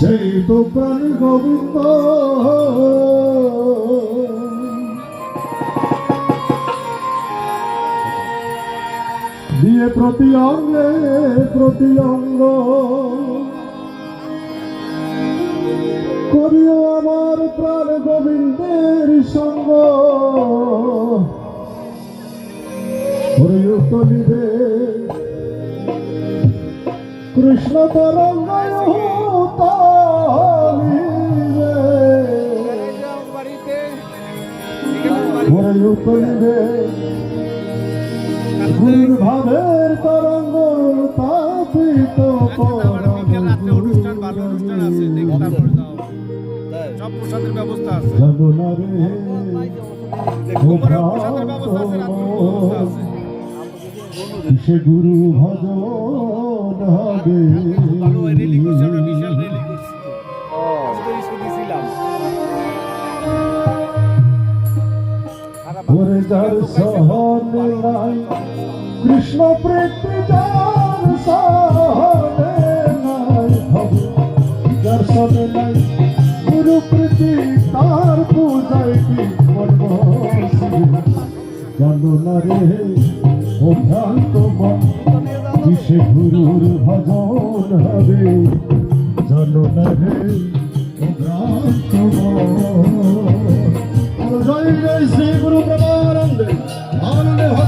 সেই তো প্রাণ গোবিন্দ। দিয়ে প্রতি অঙ্গে, প্রতি অঙ্গ। করিও আমার প্রাণ গোবিন্দের সঙ্গ। হরিও তলিবে কৃষ্ণ তরঙ্গায় হরিও তলিবে ভাবের তরঙ্গ তাপিত অনুষ্ঠান ভালো অনুষ্ঠান আছে দেখে তারপরে যাও সব প্রসাদের ব্যবস্থা আছে। প্রসাদের ব্যবস্থা আছে ব্যবস্থা আছে সে গুরু ভজন হবে। ওরে সহনে নাই কৃষ্ণ প্রীতি সহনে নাই সহনে নাই গুরু প্রীতি তার পূজায় কি মন জানো না রে ও ভ্রান্ত মন কিসে গুরুর ভজন হবে জানো না রে ও ভ্রান্ত মন জয় জয় শ্রী গুরু প্রেমানন্দ আনন্দে।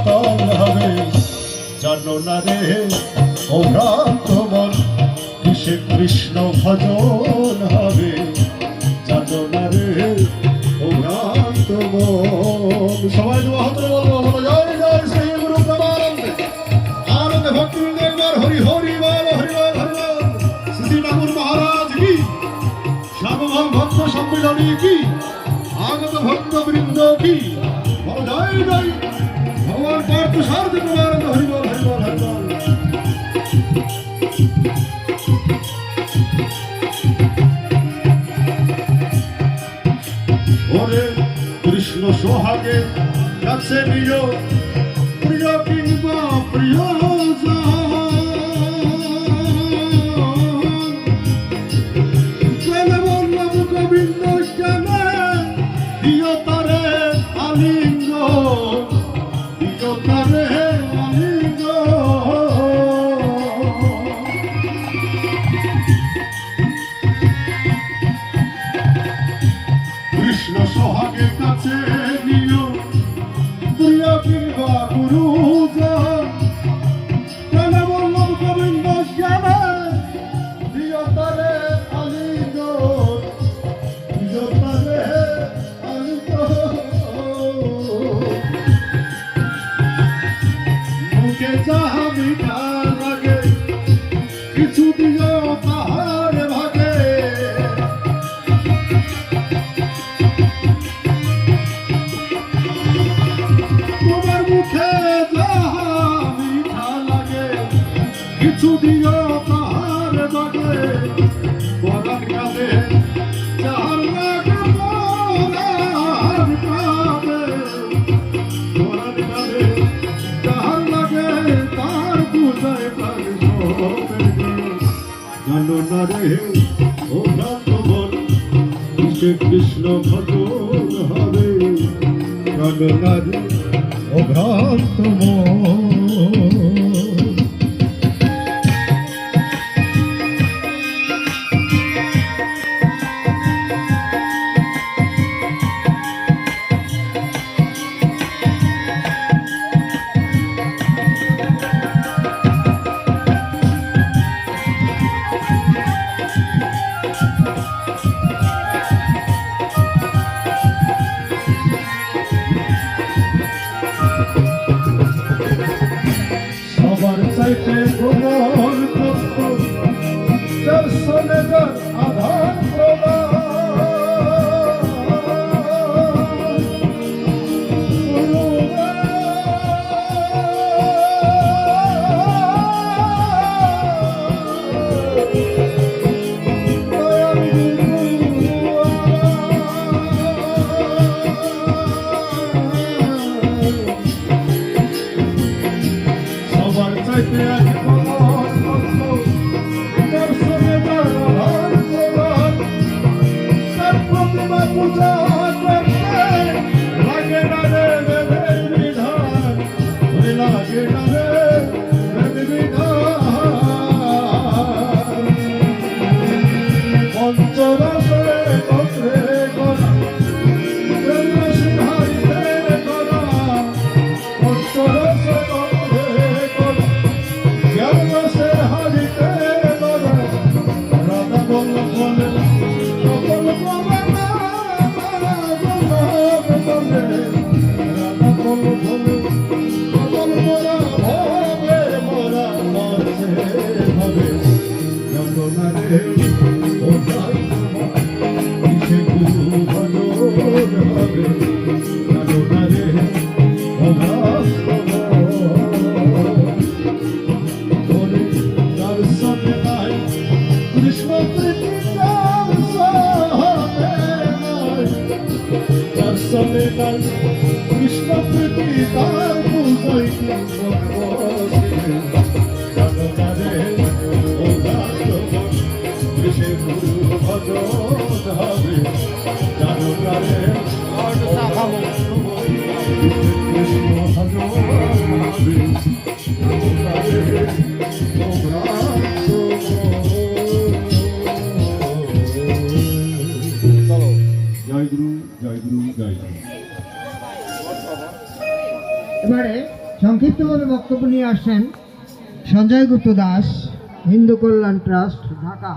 শীতল হবে। জানো না রে ও ভ্রান্ত মন কিসে কৃষ্ণ ভজন হবে। জানো না রে ও ভ্রান্ত মন সবাই দোয়া হাতে বলব, বলো, জয় জয় শ্রী গুরু প্রেমানন্দে আনন্দ ভক্তি একবার হরি হরি বল হরি বল হরি বল। কি? শ্যামভাব ভক্ত সম্মিলনী কি? জয় জয়। ভগবান পার্থ সারথি প্রেমানন্দ হরি বল হরি বল ওরে কৃষ্ণ সোহাগে কাছে নিও। কাছে নিও প্রিয় কিংবা গুরু ছুটিও তাহার বাগে বদন কালে যাহার লাগে বদন কালে বদন কালে যাহার কৃষ্ণ ভজন হবে? জানো না রে Thank you. নিয়ে আসছেন সঞ্জয় গুপ্ত দাস হিন্দু কল্যাণ ট্রাস্ট ঢাকা